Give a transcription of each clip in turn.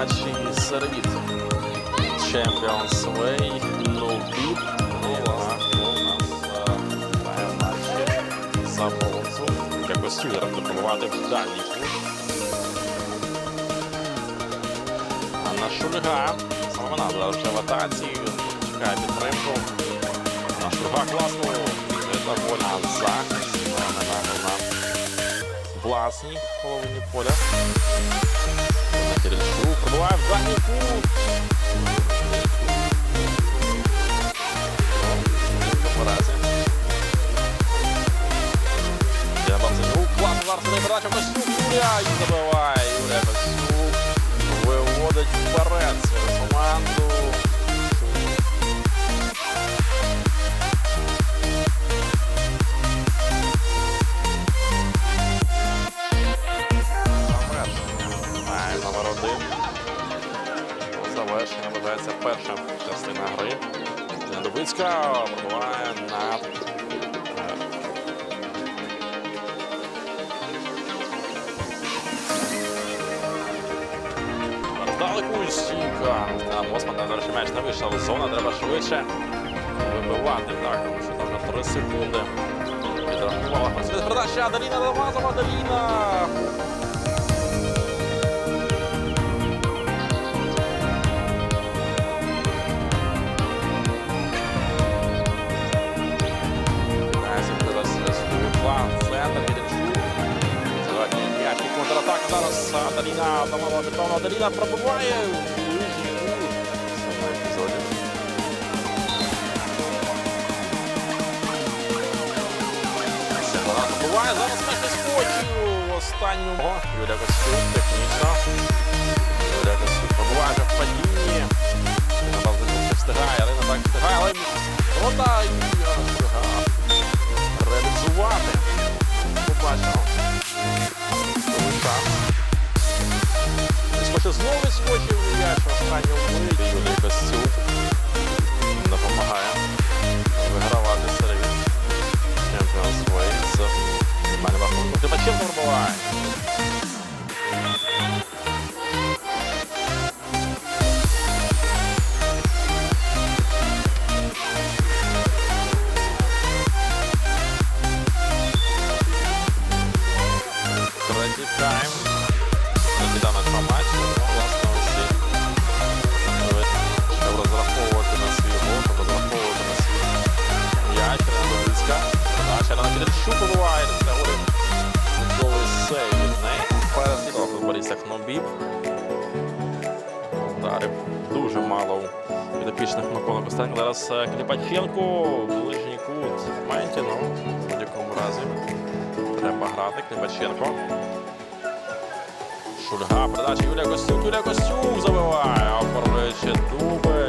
матчі серед Champions Way, має матчі за бронзу. Якось Тюлер допомагати в дальній. Анна Шульга. Саме вона вже в атаці. Чекає підтримку. Анна Шульга класно. Доволі захист. Власній половині поля. Кирильчук. Зараз не передача Костюк. Юрія і забиває. Юрія Костюк виводить вперед свою команду. Перша частина гри. Недобицька пробиває на е, Далеку стійка. Мосман на речі, м'яч не вийшов зона, треба швидше вибивати. Так, тому що там на 3 секунди. Підрахувала. Просить передача Адаліна Ламазова, Адаліна. Зараз. Адаліна, Адамова бетонна. Адаліна пробиває. Ближній кут. В епізоді. Вона забуває, зараз м'яч не. Останнього. Юрія Костюк, технічно. Юрія Костюк пробиває в падінні. Напевно, не встигає, Арина так встигає, але рота Юрія встигає футболістах Нобіб. Ударів дуже мало у підопічних Микола Костенко. Зараз е, Кліпаченко, ближній кут. Менті, ну, в будь-якому разі. Треба грати. Кліпаченко. Шульга, передача Юлія Костюк, Юлія Костюк забиває, оформлюючи дубль.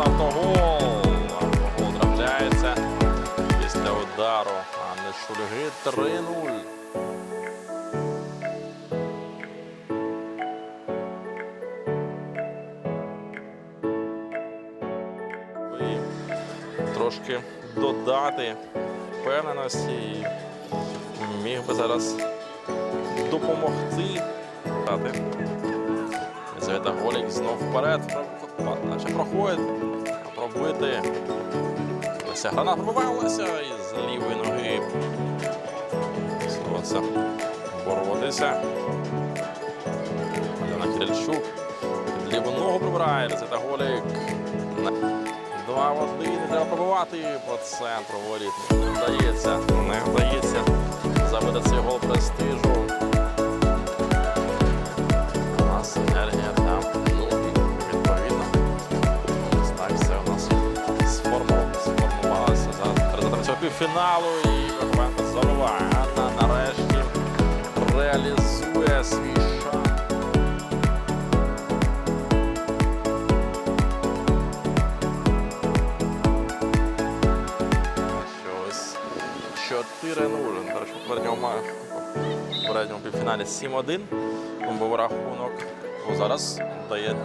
Автогол. Автогол трапляється після удару Анни Шульги 3-0. Трошки додати впевненості і міг би зараз допомогти. Єлизавета Голік знов вперед. Наче проходить. А Пробити. Леся гранат пробивалася із лівої ноги. Це боротися. Альона Кирильчук. Під ліву ногу прибирає. Єлизавета Голік. Два в один. Треба пробивати по центру воріт. Не вдається. Не вдається забити цей гол престижу. Півфіналу. І забиває. Анна нарешті реалізує свій шанс. Щось 4-0. Першого повернення попередньому півфіналі 7-1. Був рахунок. Ну, зараз дає